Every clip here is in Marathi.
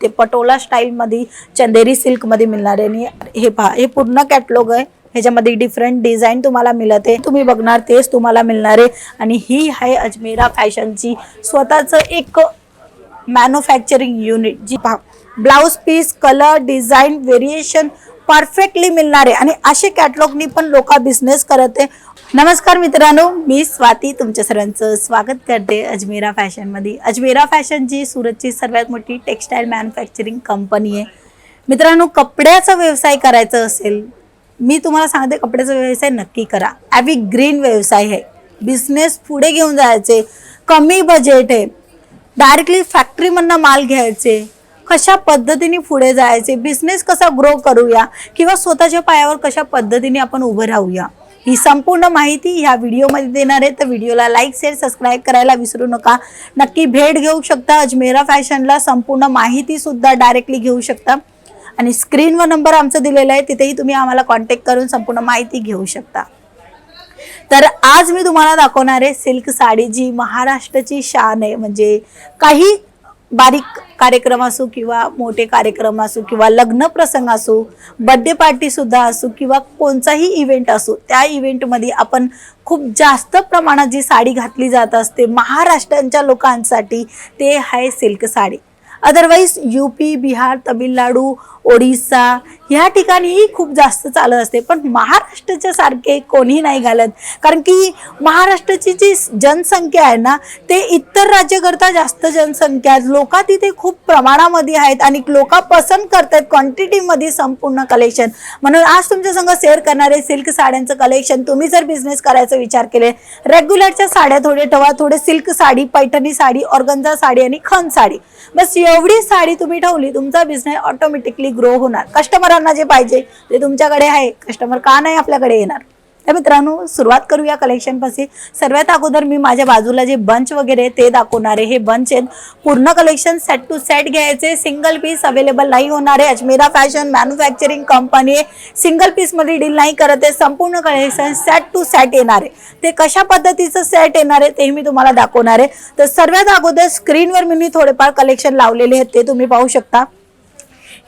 इथे पटोला स्टाईलमध्ये चंदेरी सिल्कमध्ये मिळणार आहे. आणि हे पहा हे पूर्ण कॅटलॉग आहे. ह्याच्यामध्ये डिफरंट डिझाईन तुम्हाला मिळत आहे. तुम्ही बघणार तेच तुम्हाला मिळणार आहे. आणि ही आहे अजमेरा फॅशनची स्वतःचं एक मॅन्युफॅक्चरिंग युनिट जी पहा blouse piece colour design variation perfectly मिळणार आहे आणि असे कॅटलॉगनी पण लोक बिझनेस करत आहे. नमस्कार मित्रांनो मी स्वाती तुमच्या सर्वांचं स्वागत करते अजमेरा फॅशनमध्ये. अजमेरा फॅशन जी सुरतची सर्वात मोठी टेक्स्टाईल मॅन्युफॅक्चरिंग कंपनी आहे. मित्रांनो कपड्याचा व्यवसाय करायचा असेल मी तुम्हाला सांगते कपड्याचा व्यवसाय नक्की करा. ॲवी ग्रीन व्यवसाय आहे. बिझनेस पुढे घेऊन जायचे. कमी बजेट आहे. डायरेक्टली फॅक्टरीमधनं माल घ्यायचे. कशा पद्धतीने पुढे जायचे? बिझनेस कसा ग्रो करूया? किंवा स्वतःच्या पायावर कशा पद्धतीने आपण उभं राहूया? ही संपूर्ण माहिती ह्या व्हिडिओमध्ये देणार आहे. तर व्हिडिओला लाईक शेअर सबस्क्राईब करायला विसरू नका. नक्की भेट घेऊ शकता. अजमेरा फॅशनला संपूर्ण माहितीसुद्धा डायरेक्टली घेऊ शकता. आणि स्क्रीनवर नंबर आमचा दिलेला आहे. तिथेही तुम्ही आम्हाला कॉन्टॅक्ट करून संपूर्ण माहिती घेऊ शकता. तर आज मी तुम्हाला दाखवणार आहे सिल्क साडी जी महाराष्ट्राची शान आहे. म्हणजे काही बारीक कार्यक्रम असो किंवा मोठे कार्यक्रम असो किंवा लग्न प्रसंग असो बड्डे पार्टी सुद्धा असो किंवा कोणताही इव्हेंट असो त्या इव्हेंटमध्ये आपण खूप जास्त प्रमाणात जी साडी घातली जात असते महाराष्ट्रांच्या लोकांसाठी ते आहे silk sari. Otherwise U P Bihar Tamil Nadu Odisha ह्या ठिकाणीही खूप जास्त चालत असते. पण महाराष्ट्राच्या सारखे कोणी नाही घालत. कारण की महाराष्ट्राची जी जनसंख्या आहे ना ते इतर राज्याकरता जास्त जनसंख्या आहेत. लोक तिथे खूप प्रमाणामध्ये आहेत आणि लोक पसंत करतात क्वांटिटीमध्ये संपूर्ण कलेक्शन म्हणून आज तुमच्या संग शेअर करणारे सिल्क साड्यांचं कलेक्शन तुम्ही जर बिझनेस करायचा विचार केले रेग्युलरच्या साड्या थोडे ठेवा. थोडे सिल्क साडी पैठणी साडी ऑर्गंजा साडी आणि खन साडी. बस एवढी साडी तुम्ही ठेवली तुमचा बिझनेस ऑटोमॅटिकली ग्रो होणार. कस्टमरांना जे पाहिजे ते तुमच्याकडे आहे. कस्टमर का नाही आपल्याकडे येणार? तर मित्रांनो सुरुवात करूया कलेक्शनपासून सर्वात अगोदर मी माझ्या बाजूला जे बंच वगैरे ते दाखवणार आहे. हे बंच आहेत. पूर्ण कलेक्शन सेट टू सेट घ्यायचे. सिंगल पीस अवेलेबल नाही होणार आहे. अजमेरा फॅशन मॅन्युफॅक्चरिंग कंपनी आहे सिंगल पीसमध्ये डील नाही करत आहे. संपूर्ण कलेक्शन सेट टू सेट येणार आहे. ते कशा पद्धतीचं सेट येणार आहे ते मी तुम्हाला दाखवणार आहे. तर सर्वात अगोदर स्क्रीनवर मी थोडेफार कलेक्शन लावलेले आहेत ते तुम्ही पाहू शकता.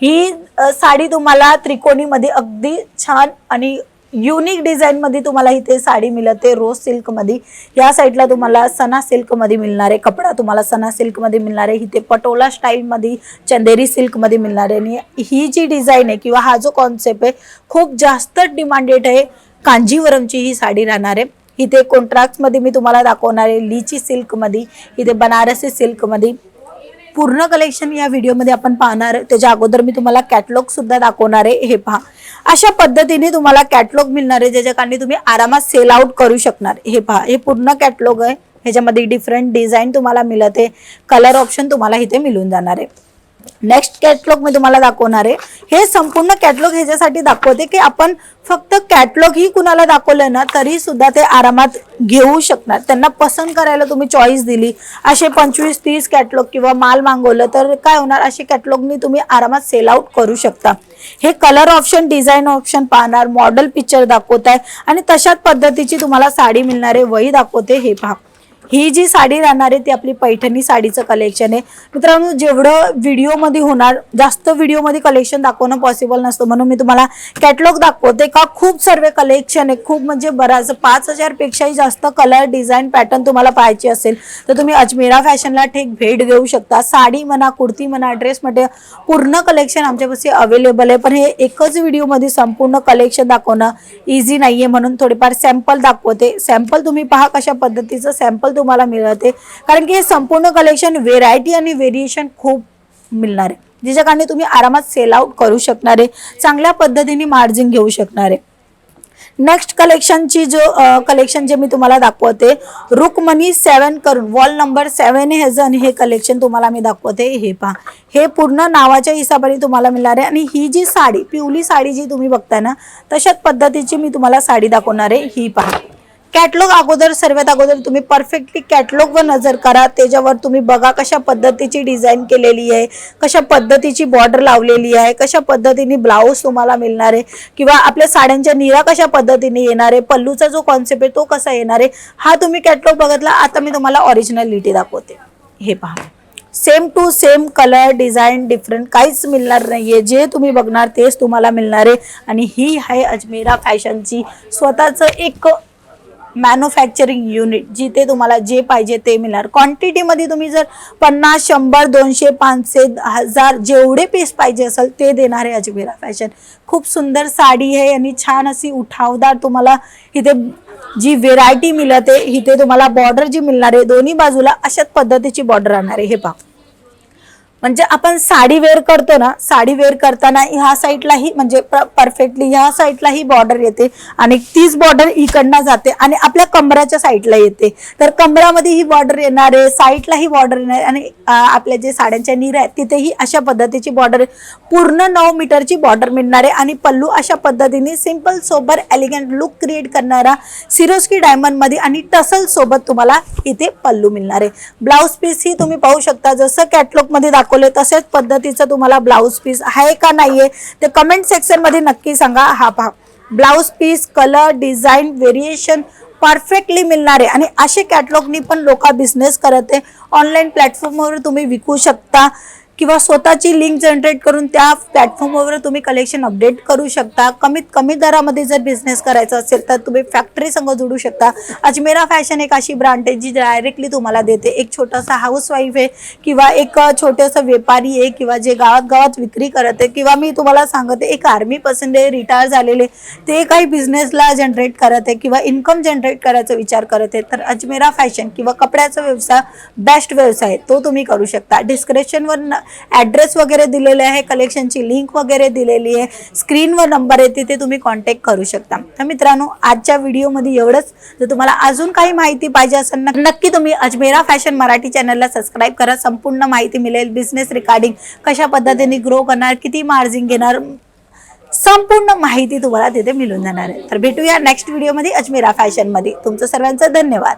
ही साडी तुम्हाला त्रिकोणीमध्ये अगदी छान आणि युनिक डिझाईनमध्ये तुम्हाला इथे साडी मिळते. रोज सिल्कमध्ये या साईडला तुम्हाला सना सिल्कमध्ये मिळणार आहे कपडा तुम्हाला सना सिल्कमध्ये मिळणार आहे इथे पटोला स्टाईलमध्ये चंदेरी सिल्कमध्ये मिळणार. आहे आणि ही जी डिझाईन आहे किंवा हा जो कॉन्सेप्ट आहे खूप जास्त डिमांडेड आहे कांजीवरमची ही साडी राहणार आहे. इथे कॉन्ट्राक्टमध्ये मी तुम्हाला दाखवणार आहे. लिची सिल्कमध्ये इथे बनारसी सिल्कमध्ये पूर्ण कलेक्शन या व्हिडिओमध्ये आपण पाहणार आहे. त्याच्या अगोदर मी तुम्हाला कॅटलॉग सुद्धा दाखवणार आहे. हे पहा. अशा पद्धतीने तुम्हाला कॅटलॉग मिळणार आहे ज्याच्या कारणी तुम्ही आरामात सेल आउट करू शकणार. हे पहा. हे पूर्ण कॅटलॉग आहे. ह्याच्यामध्ये डिफरंट डिझाईन तुम्हाला मिळत. आहे कलर ऑप्शन तुम्हाला इथे मिळून जाणार आहे. नेक्स्ट कॅटलॉग मी तुम्हाला दाखवणार आहे. हे संपूर्ण कॅटलॉग ह्याच्यासाठी दाखवते की आपण फक्त कॅटलॉग ही कुणाला दाखवलं ना तरी सुद्धा ते आरामात घेऊ शकणार. त्यांना पसंत करायला तुम्ही चॉईस दिली. असे पंचवीस तीस कॅटलॉग किंवा माल मागवलं तर काय होणार? असे कॅटलॉगनी तुम्ही आरामात सेल आउट करू शकता. हे कलर ऑप्शन डिझाईन ऑप्शन पाहणार मॉडेल पिक्चर दाखवत आहे आणि तशाच पद्धतीची तुम्हाला साडी मिळणार आहे. वही दाखवते हे पहा. ही जी साडी राहणार आहे ती आपली पैठणी साडीचं कलेक्शन आहे. मित्रांनो जेवढं व्हिडिओमध्ये होणार जास्त व्हिडिओमध्ये कलेक्शन दाखवणं पॉसिबल नसतं. म्हणून मी तुम्हाला कॅटलॉग दाखवते का? खूप सर्व कलेक्शन आहे. खूप म्हणजे बराच पाच हजारपेक्षाही जास्त कलर डिझाईन पॅटर्न तुम्हाला पाहायचे असेल तर तुम्ही अजमेरा फॅशनला ठेक भेट देऊ शकता. साडी म्हणा कुर्ती म्हणा ड्रेसमध्ये पूर्ण कलेक्शन आमच्यापाशी अवेलेबल आहे. पण हे एकच व्हिडिओमध्ये संपूर्ण कलेक्शन दाखवणं इझी नाही आहे म्हणून थोडेफार सॅम्पल दाखवते. सॅम्पल तुम्ही पहा कशा पद्धतीचं सॅम्पल तुम्हाला मिळते. कारण की हे संपूर्ण कलेक्शन व्हेरायटी आणि व्हेरिएशन खूप मिळणार. आहे ज्याच्या कारणे तुम्ही आरामात सेल आउट करू शकणार आहे चांगल्या पद्धतीने मार्जिन घेऊ शकणार. आहे नेक्स्ट कलेक्शनची जो कलेक्शन जे मी तुम्हाला दाखवते रुकमणी सेवन करून वॉल नंबर सेवन हेजन हे कलेक्शन तुम्हाला मी दाखवते. हे पहा. हे पूर्ण नावाच्या हिसाबाने तुम्हाला मिळणार आहे आणि ही जी साडी पिवली साडी जी तुम्ही बघताय ना तशाच पद्धतीची मी तुम्हाला साडी दाखवणार आहे. ही पहा. कॅटलॉग अगोदर सर्वात अगोदर तुम्ही परफेक्टली कॅटलॉगवर नजर करा. त्याच्यावर तुम्ही बघा कशा पद्धतीची डिझाईन केलेली आहे कशा पद्धतीची बॉर्डर लावलेली आहे कशा पद्धतीने ब्लाऊज तुम्हाला मिळणार आहे किंवा आपल्या साड्यांच्या निरा कशा पद्धतीने येणार आहे पल्लूचा जो कॉन्सेप्ट आहे तो कसा येणार आहे हा तुम्ही कॅटलॉग बघितला. आता मी तुम्हाला ऑरिजिनॅलिटी दाखवते. हे पहा. Same to same colour design different काहीच मिळणार नाहीये. जे तुम्ही बघणार तेच तुम्हाला मिळणार आहे. आणि ही आहे अजमेरा फॅशनची स्वतःचं एक मॅन्युफॅक्चरिंग युनिट जिथे तुम्हाला जे पाहिजे ते मिळणार. क्वांटिटीमध्ये तुम्ही जर पन्नास शंभर दोनशे पाचशे हजार जेवढे पीस पाहिजे असेल ते देणार आहे अजमेरा फॅशन. खूप सुंदर साडी आहे आणि छान अशी उठावदार तुम्हाला इथे जी व्हेरायटी मिळत आहे इथे तुम्हाला बॉर्डर जी मिळणार आहे दोन्ही बाजूला अशाच पद्धतीची बॉर्डर राहणार आहे. हे पहा. म्हणजे आपण साडी वेअर करतो ना साडी वेअर करताना ह्या साईडलाही म्हणजे परफेक्टली ह्या साईडलाही बॉर्डर येते आणि तीच बॉर्डर इकडनं जाते आणि आपल्या कमराच्या साईडला येते. तर कमरामध्ये ही बॉर्डर येणार आहे साईडलाही बॉर्डर येणार आणि आपल्या जे साड्यांच्या नीर आहेत तिथेही अशा पद्धतीची बॉर्डर पूर्ण नऊ मीटरची बॉर्डर मिळणार आहे आणि पल्लू अशा पद्धतीने simple sober elegant look create करणारा सिरोस्की डायमंडमध्ये आणि टसल सोबत तुम्हाला इथे पल्लू मिळणार. आहे ब्लाऊज पीस ही तुम्ही पाहू शकता जसं कॅटलॉगमध्ये दाखव दाखवले तसेच पद्धतीचं तुम्हाला ब्लाऊज पीस आहे का नाहीये ते कमेंट सेक्शनमध्ये नक्की सांगा. हा पहा. Blouse piece colour design variation perfectly मिळणारे. आणि असे कॅटलॉगनी पण लोक बिझनेस करत. आहे ऑनलाईन प्लॅटफॉर्मवर तुम्ही विकू शकता. किंवा स्वतःची लिंक जनरेट करून त्या प्लॅटफॉर्मवर तुम्ही कलेक्शन अपडेट करू शकता. कमीत कमी दरामध्ये जर बिझनेस करायचा असेल तर तुम्ही फॅक्टरी संघ जोडू शकता. अजमेरा फॅशन एक अशी ब्रँड आहे जी डायरेक्टली तुम्हाला देते. एक छोटासा हाऊस वाईफ आहे किंवा एक छोटंसं व्यापारी आहे किंवा जे गावात गावात विक्री करत आहे किंवा मी तुम्हाला सांगते एक आर्मी पर्सन आहे रिटायर झालेले. ते काही बिझनेसला जनरेट करत आहे किंवा इन्कम जनरेट करायचा विचार करत आहे तर अजमेरा फॅशन किंवा कपड्याचा व्यवसाय बेस्ट व्यवसाय आहे, तो तुम्ही करू शकता. डिस्क्रिप्शनवर ॲड्रेस वगैरे दिलेले आहे कलेक्शनची लिंक वगैरे दिलेली आहे. स्क्रीनवर नंबर आहे तिथे तुम्ही कॉन्टॅक्ट करू शकता. तर मित्रांनो आजच्या व्हिडिओमध्ये एवढंच. जर तुम्हाला अजून काही माहिती पाहिजे असेल नक्की तुम्ही अजमेरा फॅशन मराठी चॅनलला सबस्क्राईब करा. संपूर्ण माहिती मिळेल. बिझनेस रिगार्डिंग कशा पद्धतीने ग्रो करणार किती मार्जिन घेणार संपूर्ण माहिती तुम्हाला तिथे मिळून जाणार आहे. तर भेटूया नेक्स्ट व्हिडिओमध्ये अजमेरा फॅशनमध्ये तुमचं सर्वांचं धन्यवाद.